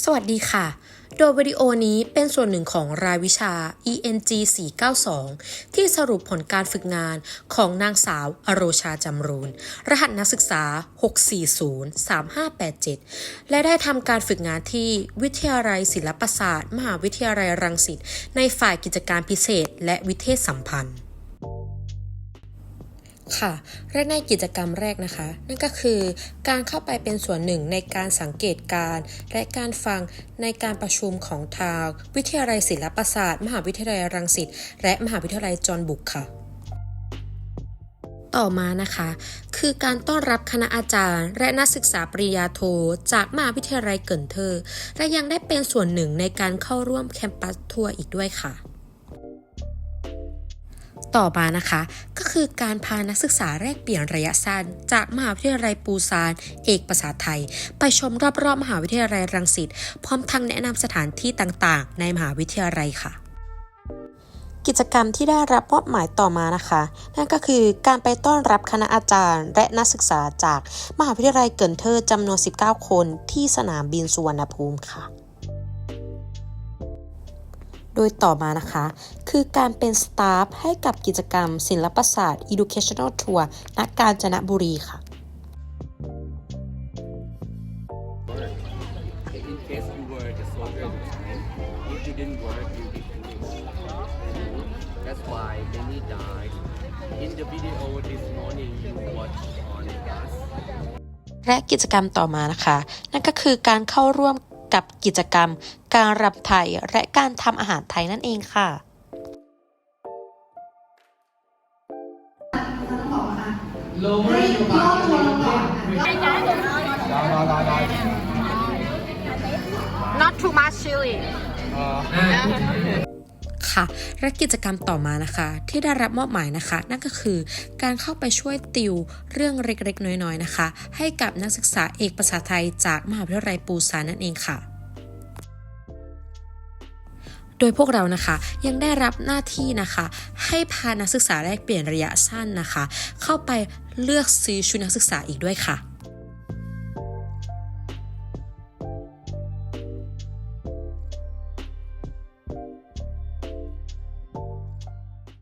สวัสดีค่ะ โดยวิดีโอนี้เป็นส่วนหนึ่งของรายวิชา ENG 492 ที่สรุปผลการฝึกงานของนางสาวอโรชาจำรูน รหัสนักศึกษา 6403587 และได้ทำการฝึกงานที่วิทยาลัยศิลปศาสตร์ มหาวิทยาลัยรังสิต ในฝ่ายกิจการพิเศษและวิเทศสัมพันธ์ ค่ะและในกิจกรรมแรกนะคะ นั่นก็คือการเข้าไปเป็นส่วนหนึ่งในการสังเกตการ และการฟังในการประชุมของทางวิทยาลัยศิลปศาสตร์ มหาวิทยาลัยรังสิตและมหาวิทยาลัยจอห์นบุกค่ะต่อมานะคะ คือการต้อนรับคณะอาจารย์ และนักศึกษาปริญญาโท จากมหาวิทยาลัยเกินเทอร์และยังได้เป็นส่วนหนึ่งในการเข้าร่วมแคมปัสทัวร์อีกด้วยค่ะ ต่อมานะคะ ก็คือการพานักศึกษาแลกเปลี่ยนระยะสั้น จากมหาวิทยาลัยปูซาน เอกภาษาไทย ไปชมรอบๆมหาวิทยาลัยรังสิตพร้อมทั้งแนะนำสถานที่ต่างๆ ในมหาวิทยาลัยค่ะกิจกรรมที่ได้รับมอบหมายต่อมานะคะ นั่นก็คือการไปต้อนรับคณะอาจารย์ และนักศึกษาจากมหาวิทยาลัยเกินเทอร์จำนวน 19 คนที่สนามบินสุวรรณภูมิค่ะ โดยต่อมานะคะ คือการเป็นสตาฟให้กับกิจกรรม ศิลปศาสตร์ Educational Tour ณกาญจนบุรีค่ะ In case you were the soldier at the time, if you didn't work, you did finish. That's why many died. In the video this morning you watched on us. และกิจกรรมต่อมานะคะ นั่นก็คือการเข้าร่วม กับกิจกรรม การรำไทยและการทำอาหารไทยนั่นเองค่ะ lower your body Not too much chili ค่ะและกิจกรรมต่อมานะคะ ที่ได้รับมอบหมายนะคะ นั่นก็คือการเข้าไปช่วยติวเรื่องเล็กๆ น้อยๆนะคะ ให้กับนักศึกษาเอกภาษาไทยจากมหาวิทยาลัยปูซานนั่นเองค่ะโดยพวกเรานะคะยังได้รับหน้าที่นะคะ ให้พานักศึกษาแลกเปลี่ยนระยะสั้นนะคะ เข้าไปเลือกซื้อชุดนักศึกษาอีกด้วยค่ะ